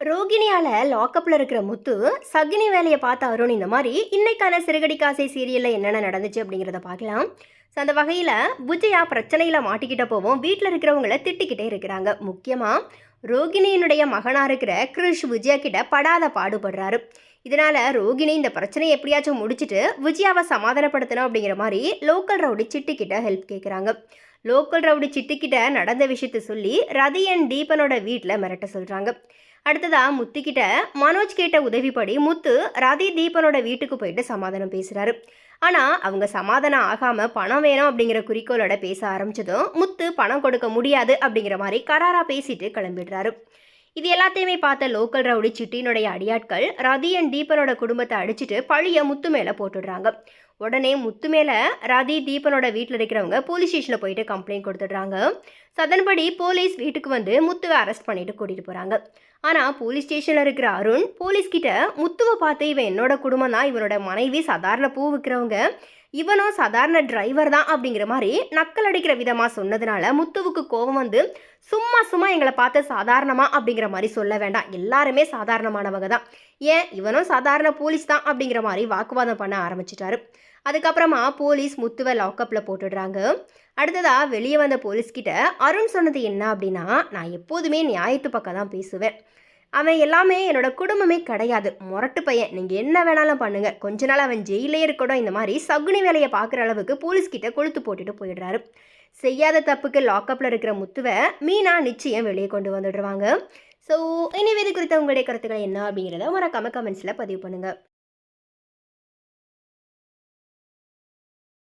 ரோகிணியால லாக்கப்பில் இருக்கிற முத்து சகினி வேலையை பார்த்த அருண் இந்த மாதிரி இன்னைக்கான சிறுகடி காசை சீரியல்ல என்னென்ன நடந்துச்சு? அப்படிங்கிறத பார்க்கலாம். ஸோ அந்த வகையில் புஜயா பிரச்சனையில் மாட்டிக்கிட்ட போவோம் வீட்டில் இருக்கிறவங்கள திட்டிக்கிட்டே இருக்கிறாங்க. முக்கியமாக ரோகிணியினுடைய மகனாக இருக்கிற கிருஷ் விஜயா கிட்ட படாத பாடுபடுறாரு. இதனால ரோகிணி இந்த பிரச்சனையை எப்படியாச்சும் முடிச்சுட்டு விஜயாவை சமாதானப்படுத்தணும் அப்படிங்கிற மாதிரி லோக்கல் ரவுடி சிட்டி கிட்ட ஹெல்ப் கேட்குறாங்க லோக்கல் ரவுடி சிட்டிக்கிட்ட நடந்த விஷயத்த சொல்லி ரதி அண்ட் தீபனோட வீட்டில் மிரட்ட சொல்கிறாங்க அடுத்ததா முத்துக்கிட்ட மனோஜ் கேட்ட உதவிப்படி முத்து ரதி தீபனோட வீட்டுக்கு போயிட்டு சமாதானம் பேசுகிறாரு ஆனால் அவங்க சமாதானம் ஆகாமல் பணம் வேணும் அப்படிங்கிற குறிக்கோளோட பேச ஆரம்பிச்சதும் முத்து பணம் கொடுக்க முடியாது அப்படிங்கிற மாதிரி கராரா பேசிட்டு கிளம்பிடுறாரு. இது எல்லாத்தையுமே பார்த்த லோக்கல் ரவுடி சிட்டினுடைய அடியாட்கள் ரதி அண்ட் தீபனோட குடும்பத்தை அடிச்சிட்டு பழிய முத்து மேலே போட்டுடுறாங்க. உடனே முத்து மேலே ரதி தீபனோட வீட்டில் இருக்கிறவங்க போலீஸ் ஸ்டேஷனில் போயிட்டு கம்ப்ளைண்ட் கொடுத்துடுறாங்க. சதன்படி அதன்படி போலீஸ் வீட்டுக்கு வந்து முத்துவை அரெஸ்ட் பண்ணிட்டு கூட்டிகிட்டு போகிறாங்க ஆனால் போலீஸ் ஸ்டேஷனில் இருக்கிற அருண் போலீஸ் கிட்ட முத்துவை பார்த்து இவன் என்னோட குடும்பம் தான் இவனோட மனைவி சாதாரண பூ விற்கிறவங்க இவனும் சாதாரண டிரைவர் தான் அப்படிங்கிற மாதிரி நக்கல் அடிக்கிற விதமாக சொன்னதுனால முத்துவுக்கு கோபம் வந்து சும்மா சும்மா எங்களை பார்த்து சாதாரணமாக அப்படிங்கிற மாதிரி சொல்ல வேண்டாம். எல்லாருமே சாதாரணமானவங்க தான். ஏன்? இவனும் சாதாரண போலீஸ் தான் அப்படிங்கிற மாதிரி வாக்குவாதம் பண்ண ஆரம்பிச்சிட்டாரு. அதுக்கப்புறமா போலீஸ் முத்துவை லாக்கப்பில் போட்டுடுறாங்க. அடுத்ததாக வெளியே வந்த போலீஸ்கிட்ட அருண் சொன்னது என்ன அப்படின்னா நான் எப்போதுமே நியாயத்து பக்கம் தான் பேசுவேன். அவன் எல்லாமே என்னோட குடும்பமே கிடையாது. முரட்டு பையன். நீங்கள் என்ன வேணாலும் பண்ணுங்கள் கொஞ்ச நாள் அவன் ஜெயிலே இருக்கட்டும். இந்த மாதிரி சகுனி வேலையை பார்க்குற அளவுக்கு போலீஸ்கிட்ட கொளுத்து போட்டுட்டு போயிடுறாரு. செய்யாத தப்புக்கு லாக்கப்பில் இருக்கிற முத்துவை மீனா நிச்சயம் வெளியே கொண்டு வந்துடுவாங்க. ஸோ இனி இது குறித்த உங்களுடைய கருத்துக்கள் என்ன அப்படிங்கிறத மறக்காம கமெண்ட்ஸில் பதிவு பண்ணுங்கள்